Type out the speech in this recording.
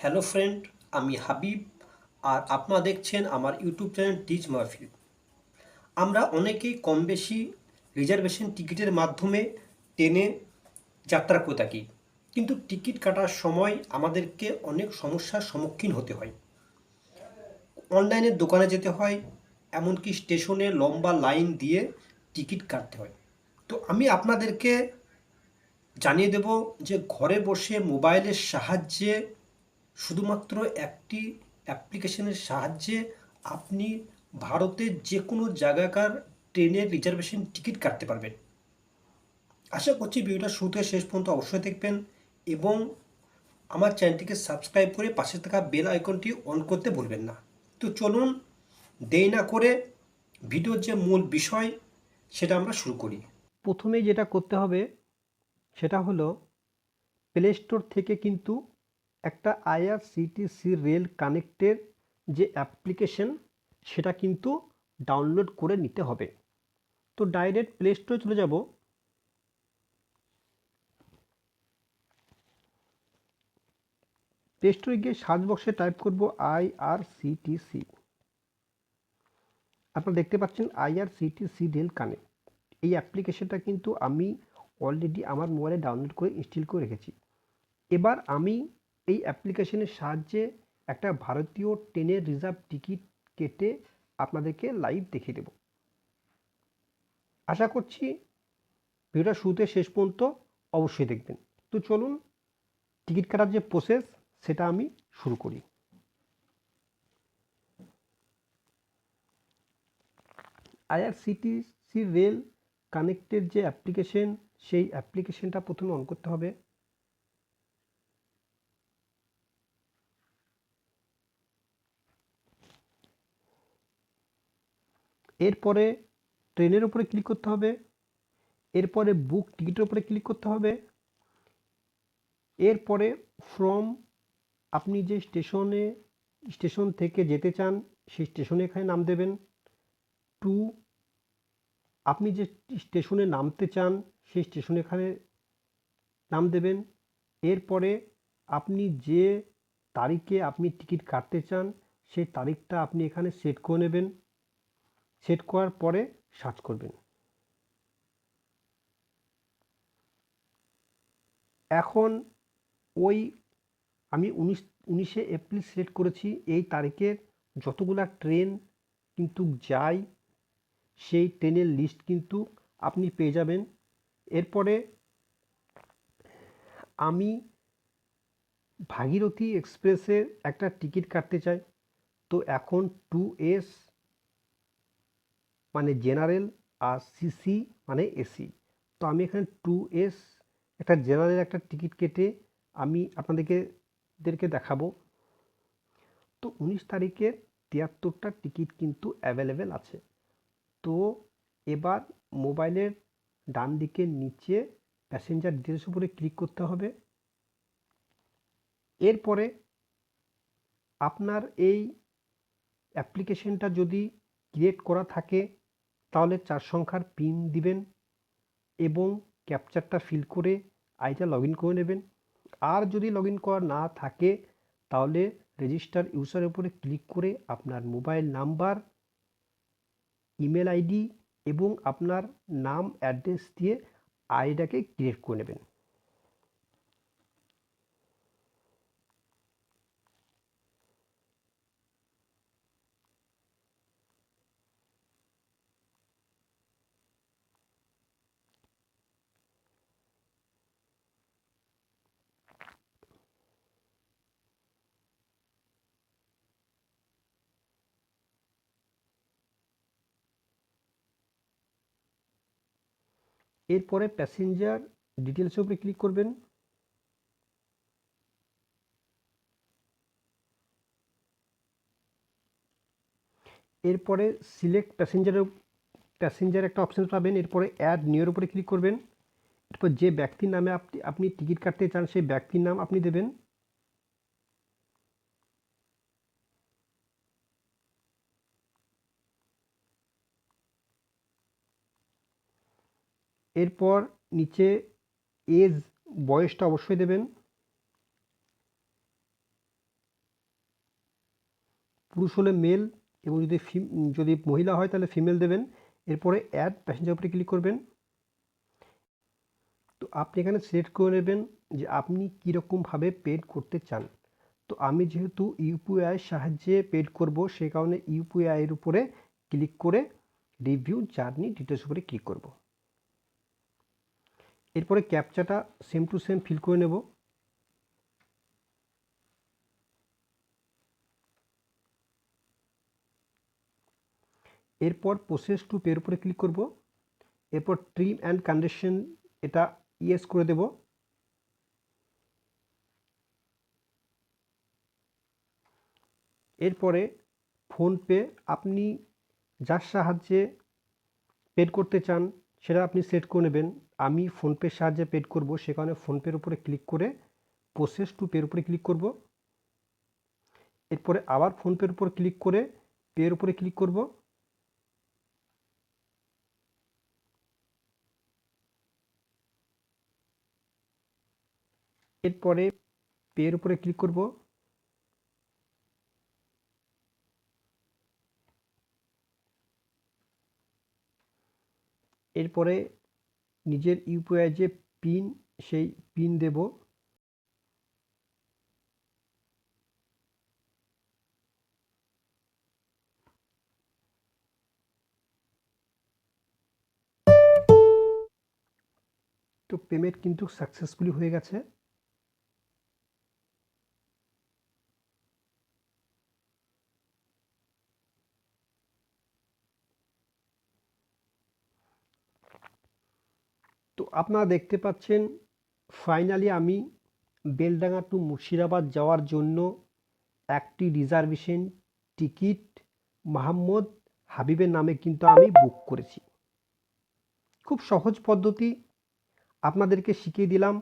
Hello friend, আমি হাবিব আর আপনারা দেখছেন আমার ইউটিউব চ্যানেল টিচ মাহফিল আমরা অনেকেই কম বেশি রিজার্ভেশন টিকিটের মাধ্যমে ট্রেনে যাত্রা করে থাকি, কিন্তু টিকিট কাটার সময় আমাদেরকে অনেক সমস্যার সম্মুখীন হতে হয়। অনলাইনের দোকানে যেতে হয়, এমনকি স্টেশনে লম্বা লাইন দিয়ে টিকিট কাটতে হয়। তো আমি আপনাদেরকে জানিয়ে দেব যে ঘরে বসে মোবাইলের সাহায্যে শুধুমাত্র একটি অ্যাপ্লিকেশনের সাহায্যে আপনি ভারতের যে কোনো জায়গাকার ট্রেনের রিজার্ভেশন টিকিট কাটতে পারবেন। আশা করছি ভিডিওটা শুরু শেষ পর্যন্ত অবশ্যই দেখবেন এবং আমার চ্যানেলটিকে সাবস্ক্রাইব করে পাশে থাকা বেল আইকনটি অন করতে ভুলবেন না। তো চলুন, দেরি না করে ভিডিওর যে মূল বিষয় সেটা আমরা শুরু করি। প্রথমে যেটা করতে হবে সেটা হলো প্লে স্টোর থেকে কিন্তু একটা আইআরসিটিসি রেল কানেক্টের যে অ্যাপ্লিকেশন সেটা কিন্তু ডাউনলোড করে নিতে হবে। তো ডাইরেক্ট প্লে স্টোরে চলে যাব। প্লে স্টোরে গিয়ে সার্চ বক্সে টাইপ করব আইআরসিটিসি আপনারা দেখতে পাচ্ছেন আইআরসিটিসি রেল কানেক্ট এই অ্যাপ্লিকেশনটা কিন্তু আমি অলরেডি আমার মোবাইলে ডাউনলোড করে ইনস্টল করে রেখেছি। এবার আমি এই অ্যাপ্লিকেশনের সাহায্যে একটা ভারতীয় ট্রেনের রিজার্ভ টিকিট কেটে আপনাদেরকে লাইভ দেখিয়ে দেব। আশা করছি ভিডিওটা শুরুতে শেষ পর্যন্ত অবশ্যই দেখবেন। তো চলুন, টিকিট কাটার যে প্রসেস সেটা আমি শুরু করি। আইআরসিটিসি রেল কানেক্টের যে অ্যাপ্লিকেশন সেই অ্যাপ্লিকেশনটা প্রথমে অন করতে হবে। এরপরে ট্রেনের উপরে ক্লিক করতে হবে। এরপরে বুক টিকিটের উপরে ক্লিক করতে হবে। এরপরে ফ্রম আপনি যে স্টেশনে স্টেশন থেকে যেতে চান, সেই স্টেশনে এখানে নাম দেবেন। টু আপনি যে স্টেশনে নামতে চান, সেই স্টেশনে এখানে নাম দেবেন। এরপরে আপনি যে তারিখে আপনি টিকিট কাটতে চান, সেই তারিখটা আপনি এখানে সেট করে নেবেন। সেট করার পরে সার্চ করবেন। এখন ওই আমি উনিশ, উনিশে এপ্রিল সিলেক্ট করেছি, এই তারিখের যতগুলা ট্রেন কিন্তু যায়, সেই ট্রেনের লিস্ট কিন্তু আপনি পেয়ে যাবেন। এরপরে আমি ভাগীরথী এক্সপ্রেসের একটা টিকিট কাটতে চাই। তো এখন টু এস মানে জেনারেল আর সিসি মানে এসি। তো আমি এখানে টু এস, একটা জেনারেল একটা টিকিট কেটে আমি আপনাদেরকে দেরকে দেখাবো। তো উনিশ তারিখে তিয়াত্তরটা টিকিট কিন্তু অ্যাভেলেবেল আছে। তো এবার মোবাইলের ডান দিকে নিচে প্যাসেঞ্জার ডিটেলস উপরে ক্লিক করতে হবে। এরপরে আপনার এই অ্যাপ্লিকেশনটা যদি ক্রিয়েট করা থাকে তাহলে চার সংখ্যার পিন দিবেন এবং ক্যাপচারটা ফিল করে আইটা লগ ইন করে নেবেন। আর যদি লগ ইন করা না থাকে, তাহলে রেজিস্টার ইউজারের উপরে ক্লিক করে আপনার মোবাইল নাম্বার ইমেল আইডি এবং আপনার নাম অ্যাড্রেস দিয়ে আইডিটাকে ক্রিয়েট করে নেবেন। এরপরে প্যাসেঞ্জার ডিটেলসের উপরে ক্লিক করবেন। এরপরে সিলেক্ট প্যাসেঞ্জারের প্যাসেঞ্জার একটা অপশান পাবেন। এরপরে অ্যাড নিউর উপরে ক্লিক করবেন। এরপর যে ব্যক্তির নামে আপনি আপনি টিকিট কাটতে চান, সেই ব্যক্তির নাম আপনি দেবেন। এরপর নিচে এজ বয়সটা অবশ্যই দেবেন। পুরুষ হলে মেল এবং যদি যদি মহিলা হয় তাহলে ফিমেল দেবেন। এরপরে অ্যাড প্যাসেঞ্জার উপরে ক্লিক করবেন। তো আপনি এখানে সিলেক্ট করে নেবেন যে আপনি কীরকমভাবে পেড করতে চান। তো আমি যেহেতু ইউপিআইয়ের সাহায্যে পেড করব সেই কারণে ইউপিআইয়ের উপরে ক্লিক করে রিভিউ জার্নি ডিটেলস উপরে ক্লিক করব। এরপরে ক্যাপচাটা সেম টু সেম ফিল করে নেব। এরপর প্রসেস টু পের উপরে ক্লিক করব। এরপর ট্রিম অ্যান্ড কন্ডিশন এটা ইয়েস করে দেব। এরপরে ফোনপে আপনি যার সাহায্যে পেড করতে চান সেটা আপনি সেট করে নেবেন। আমি ফোনপের সাহায্যে পেড করব, সে কারণে ফোনপের উপরে ক্লিক করে প্রসেস টু পের উপরে ক্লিক করব। এরপরে আবার ফোনপের উপর ক্লিক করে পের উপরে ক্লিক করব। এরপরে পের উপরে ক্লিক করব। এরপরে নিজের ইউপিআই যে পিন সেই পিন দেব। তো পেমেন্ট কিন্তু সাকসেসফুলি হয়ে গেছে। তো আপনারা দেখতে পাচ্ছেন ফাইনালি আমি বেলডাঙ্গা টু মুর্শিদাবাদ যাওয়ার জন্য একটি রিজার্ভেশন টিকিট মাহমদ হাবিবের নামে কিন্তু আমি বুক করেছি। খুব সহজ পদ্ধতি, আপনাদেরকে শিখিয়ে দিলাম।